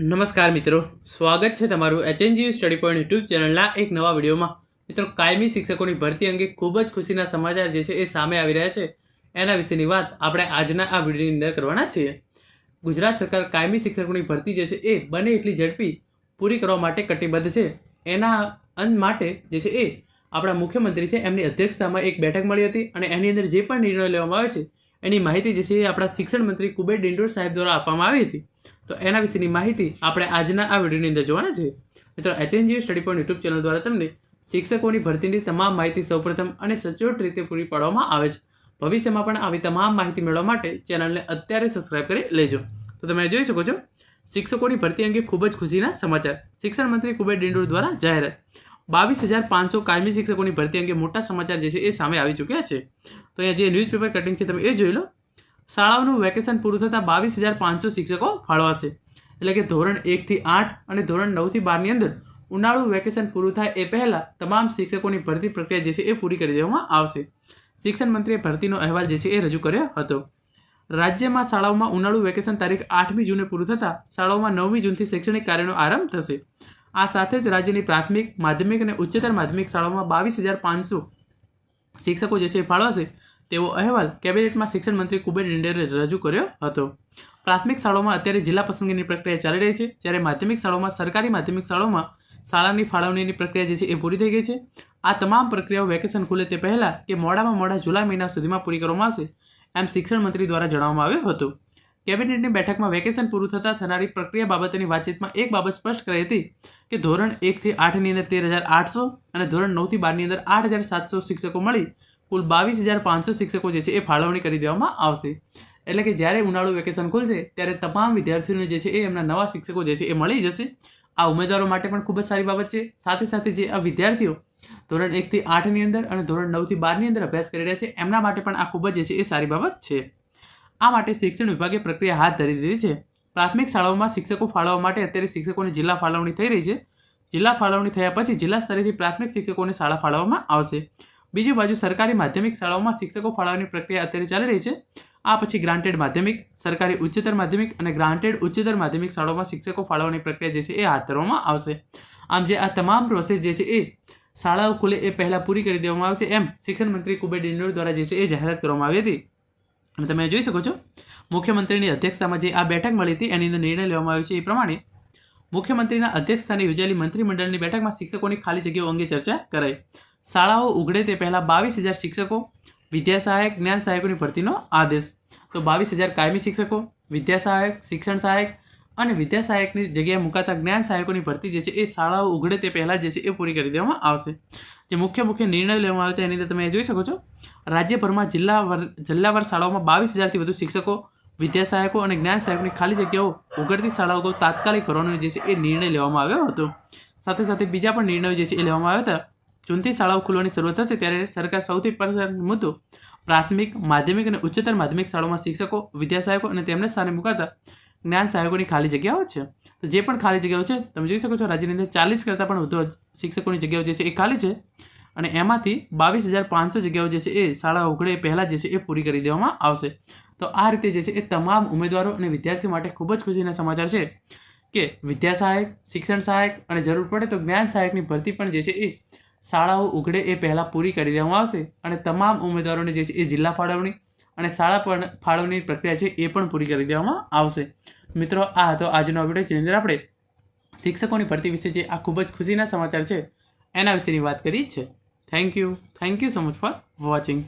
નમસ્કાર મિત્રો. સ્વાગત છે તમારું એચએનજીયુ સ્ટડી પોઈન્ટ યુટ્યુબ ચેનલના એક નવા વિડીયોમાં. મિત્રો, કાયમી શિક્ષકોની ભરતી અંગે ખૂબ જ ખુશીના સમાચાર જે છે એ સામે આવી રહ્યા છે. એના વિશેની વાત આપણે આજના આ વિડીયોની અંદર કરવાના છીએ. ગુજરાત સરકાર કાયમી શિક્ષકોની ભરતી જે છે એ બને એટલી ઝડપી પૂરી કરવા માટે કટિબદ્ધ છે. એના અંત માટે જે છે એ આપણા મુખ્યમંત્રી છે, એમની અધ્યક્ષતામાં એક બેઠક મળી હતી અને એની અંદર જે પણ નિર્ણય લેવામાં આવે છે, એની માહિતી જે છે એ આપણા શિક્ષણ મંત્રી કુબેર ડિંડોર સાહેબ દ્વારા આપવામાં આવી હતી. તો એના વિશેની માહિતી આપણે આજના આ વિડીયોની અંદર જોવાના છે. મિત્રો HNGU study point YouTube channel દ્વારા તમને શિક્ષકોની ભરતીની તમામ માહિતી સૌપ્રથમ અને સચોટ રીતે પૂરી પાડવામાં આવે છે. ભવિષ્યમાં પણ આવી તમામ માહિતી મેળવવા માટે ચેનલને અત્યારે સબસ્ક્રાઇબ કરી લેજો. તો તમે જોઈ શકો છો, શિક્ષકોની ભરતી અંગે ખૂબ જ ખુશીના સમાચાર. શિક્ષણ મંત્રી કુબેર ડિંડોર દ્વારા જાહેરાત. બાવીસ હજાર પાંચસો કાયમી શિક્ષકોની ભરતી અંગે મોટા સમાચાર જે છે એ સામે આવી ચૂક્યા છે. તો અહીંયા જે ન્યૂઝપેપર કટિંગ છે તમે એ જોઈ લો. શાળાઓનું વેકેશન પૂરું થતાં બાવીસ હજાર પાંચસો શિક્ષકો ફાળવાશે. એટલે કે ધોરણ એકથી આઠ અને ધોરણ નવથી બારની અંદર ઉનાળુ વેકેશન પૂરું થાય એ પહેલાં તમામ શિક્ષકોની ભરતી પ્રક્રિયા જે છે એ પૂરી કરી દેવામાં આવશે. શિક્ષણ મંત્રીએ ભરતીનો અહેવાલ જે છે એ રજૂ કર્યો હતો. રાજ્યમાં શાળાઓમાં ઉનાળુ વેકેશન તારીખ આઠમી જૂને પૂરું થતાં શાળાઓમાં નવમી જૂનથી શૈક્ષણિક કાર્યનો આરંભ થશે. આ સાથે જ રાજ્યની પ્રાથમિક, માધ્યમિક અને ઉચ્ચતર માધ્યમિક શાળાઓમાં બાવીસ હજાર પાંચસો શિક્ષકો જે છે એ ફાળવાશે. તેવો અહેવાલ કેબિનેટમાં શિક્ષણ મંત્રી કુબેર ડિંડેરે રજૂ કર્યો હતો. પ્રાથમિક શાળાઓમાં અત્યારે જિલ્લા પસંદગીની પ્રક્રિયા ચાલી રહી છે, જ્યારે માધ્યમિક શાળાઓમાં સરકારી માધ્યમિક શાળાઓમાં શાળાની ફાળવણીની પ્રક્રિયા જે છે એ પૂરી થઈ ગઈ છે. આ તમામ પ્રક્રિયાઓ વેકેશન ખુલે તે પહેલાં કે મોડામાં મોડા જુલાઈ મહિના સુધીમાં પૂરી કરવામાં આવશે, એમ શિક્ષણ મંત્રી દ્વારા જણાવવામાં આવ્યું હતું. કેબિનેટની બેઠકમાં વેકેશન પૂરું થતાં થનારી પ્રક્રિયા બાબતની વાતચીતમાં એક બાબત સ્પષ્ટ કરી હતી કે ધોરણ એકથી આઠની અંદર તેર હજાર આઠસો અને ધોરણ નવથી બારની અંદર આઠ હજાર સાતસો શિક્ષકો મળી કુલ બાવીસ હજાર પાંચસો શિક્ષકો જે છે એ ફાળવણી કરી દેવામાં આવશે. એટલે કે જ્યારે ઉનાળુ વેકેશન ખુલશે, ત્યારે તમામ વિદ્યાર્થીઓને જે છે એ એમના નવા શિક્ષકો જે છે એ મળી જશે. આ ઉમેદવારો માટે પણ ખૂબ જ સારી બાબત છે. સાથે સાથે જે આ વિદ્યાર્થીઓ ધોરણ એકથી આઠની અંદર અને ધોરણ નવથી બારની અંદર અભ્યાસ કરી રહ્યા છે, એમના માટે પણ આ ખૂબ જ જે છે એ સારી બાબત છે. આ માટે શિક્ષણ વિભાગે પ્રક્રિયા હાથ ધરી દીધી છે. પ્રાથમિક શાળાઓમાં શિક્ષકો ફાળવવા માટે અત્યારે શિક્ષકોની જિલ્લા ફાળવણી થઈ રહી છે. જિલ્લા ફાળવણી થયા પછી જિલ્લા સ્તરેથી પ્રાથમિક શિક્ષકોને શાળા ફાળવવામાં આવશે. બીજી બાજુ સરકારી માધ્યમિક શાળાઓમાં શિક્ષકો ફાળવવાની પ્રક્રિયા અત્યારે ચાલી રહી છે. આ પછી ગ્રાન્ટેડ માધ્યમિક, સરકારી ઉચ્ચતર માધ્યમિક અને ગ્રાન્ટેડ ઉચ્ચતર માધ્યમિક શાળાઓમાં શિક્ષકો ફાળવવાની પ્રક્રિયા જે છે એ હાથ ધરવામાં આવશે. આમ જે આ તમામ પ્રોસેસ જે છે એ શાળાઓ ખુલે એ પહેલાં પૂરી કરી દેવામાં આવશે એમ શિક્ષણ મંત્રી કુબેર ડિંડોર દ્વારા જે છે એ જાહેરાત કરવામાં આવી હતી. અને તમે જોઈ શકો છો, મુખ્યમંત્રીની અધ્યક્ષતામાં જે આ બેઠક મળી હતી એની નિર્ણય લેવામાં આવ્યો છે એ પ્રમાણે મુખ્યમંત્રીના અધ્યક્ષસ્થાને યોજાયેલી મંત્રીમંડળની બેઠકમાં શિક્ષકોની ખાલી જગ્યાઓ અંગે ચર્ચા કરાઈ. શાળાઓ ઉઘડે તે પહેલાં બાવીસ હજાર શિક્ષકો વિદ્યા સહાયક જ્ઞાન સહાયકોની ભરતીનો આદેશ. તો બાવીસ હજાર કાયમી શિક્ષકો વિદ્યા સહાયક શિક્ષણ સહાયક અને વિદ્યા સહાયકની જગ્યાએ મુકાતા જ્ઞાન સહાયકોની ભરતી જે છે એ શાળાઓ ઉઘડે તે પહેલાં જે છે એ પૂરી કરી દેવામાં આવશે. જે મુખ્ય મુખ્ય નિર્ણય લેવામાં આવે છે એની અંદર તમે જોઈ શકો છો. રાજ્યભરમાં જિલ્લા જિલ્લાવાર શાળાઓમાં બાવીસ હજારથી વધુ શિક્ષકો વિદ્યા સહાયકો અને જ્ઞાન સહાયકોની ખાલી જગ્યાઓ ઉઘડતી શાળાઓ તાત્કાલિક ભરવાનો જે છે એ નિર્ણય લેવામાં આવ્યો હતો. સાથે સાથે બીજા પણ નિર્ણયો જે છે એ લેવામાં આવ્યા હતા. જૂનથી શાળાઓ ખુલવાની શરૂઆત થશે ત્યારે સરકાર સૌથી પસંદ મુદ્દો પ્રાથમિક, માધ્યમિક અને ઉચ્ચતર માધ્યમિક શાળાઓમાં શિક્ષકો વિદ્યા સહાયકો અને તેમને સ્થાને મુકાતા જ્ઞાન સહાયકોની ખાલી જગ્યાઓ છે. તો જે પણ ખાલી જગ્યાઓ છે, તમે જોઈ શકો છો રાજ્યની અંદર ચાલીસ કરતાં પણ વધુ શિક્ષકોની જગ્યાઓ જે છે એ ખાલી છે અને એમાંથી બાવીસ હજાર પાંચસો જગ્યાઓ જે છે એ શાળા ઉઘડે પહેલાં જે છે એ પૂરી કરી દેવામાં આવશે. તો આ રીતે જે છે એ તમામ ઉમેદવારો અને વિદ્યાર્થીઓ માટે ખૂબ જ ખુશીના સમાચાર છે કે વિદ્યા સહાયક શિક્ષણ સહાયક અને જરૂર પડે તો જ્ઞાન સહાયકની ભરતી પણ જે છે એ શાળાઓ ઉઘડે એ પહેલાં પૂરી કરી દેવામાં આવશે અને તમામ ઉમેદવારોને જે છે એ જિલ્લા ફાળવણી અને શાળા પણ ફાળવણી પ્રક્રિયા છે એ પણ પૂરી કરી દેવામાં આવશે. મિત્રો, આ હતો આજનો વીડિયો જેની અંદર આપણે શિક્ષકોની ભરતી વિશે જે આ ખૂબ જ ખુશીના સમાચાર છે એના વિશેની વાત કરી છે. Thank you thank you so much for watching